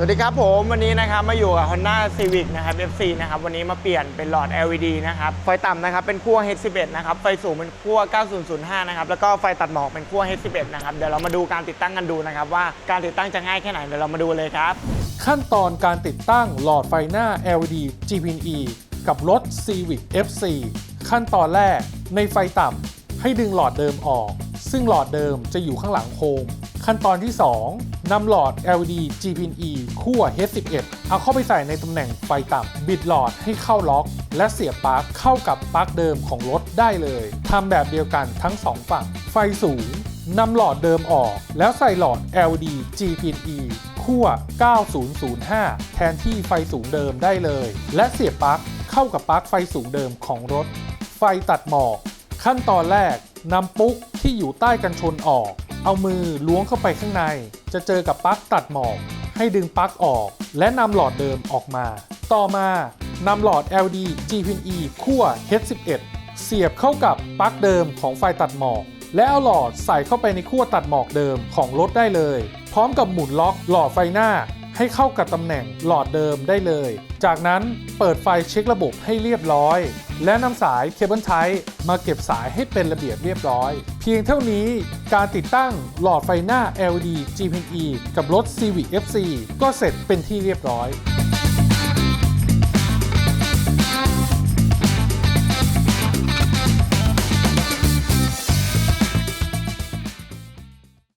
สวัสดีครับผมวันนี้นะครับมาอยู่กับ Honda Civic นะครับ FC นะครับวันนี้มาเปลี่ยนเป็นหลอด LED นะครับไฟต่ำนะครับเป็นขั้ว H11 นะครับไฟสูงเป็นขั้ว 9005 นะครับแล้วก็ไฟตัดหมอกเป็นขั้ว H11 นะครับเดี๋ยวเรามาดูการติดตั้งกันดูนะครับว่าการติดตั้งจะง่ายแค่ไหนเดี๋ยวเรามาดูเลยครับ ขั้นตอนการติดตั้งหลอดไฟหน้า LED GPE กับรถ Civic FC ขั้นตอนแรกในไฟต่ำให้ดึงหลอดเดิมออก ซึ่งหลอดเดิมจะอยู่ข้างหลังโคม ขั้นตอนที่ 2นำหลอด LED GPNE ขั้ว H11 เอาเข้าไปใส่ในตำแหน่งไฟต่ำบิดหลอดให้เข้าล็อก และเสียบปลั๊กเข้ากับปลั๊กเดิมของรถได้เลยทำแบบเดียวกันทั้งสองฝั่ง ไฟสูงนำหลอดเดิมออก แล้วใส่หลอด LED GPE ขั้ว 9005 แทนที่ไฟสูงเดิมได้เลย และเสียบปลั๊กเข้ากับปลั๊กไฟสูงเดิมของรถ ไฟตัดหมอก ขั้นตอนแรกนำปุ๊กที่อยู่ใต้กันชนออก เอามือล้วงเข้าไปข้างใน จะเจอกับปลั๊กตัดหมอก ให้ดึงปลั๊กออก และนำหลอดเดิมออกมา ต่อมานำหลอด LED GPNE คั่ว H11 เสียบเข้ากับปลั๊กเดิมของไฟตัดหมอก และเอาหลอดใส่เข้าไปในขั้วตัดหมอกเดิมของรถได้เลย พร้อมกับหมุนล็อกหลอดไฟหน้า ให้เข้ากับตำแหน่งหลอดเดิมได้เลย จากนั้นเปิดไฟเช็คระบบให้เรียบร้อย และนำสายเคเบิลไทมาเก็บสายให้เป็นระเบียบเรียบร้อย เพียงเท่านี้การติดตั้งหลอดไฟหน้า LED GPE กับรถ Civic FC ก็เสร็จเป็นที่เรียบร้อย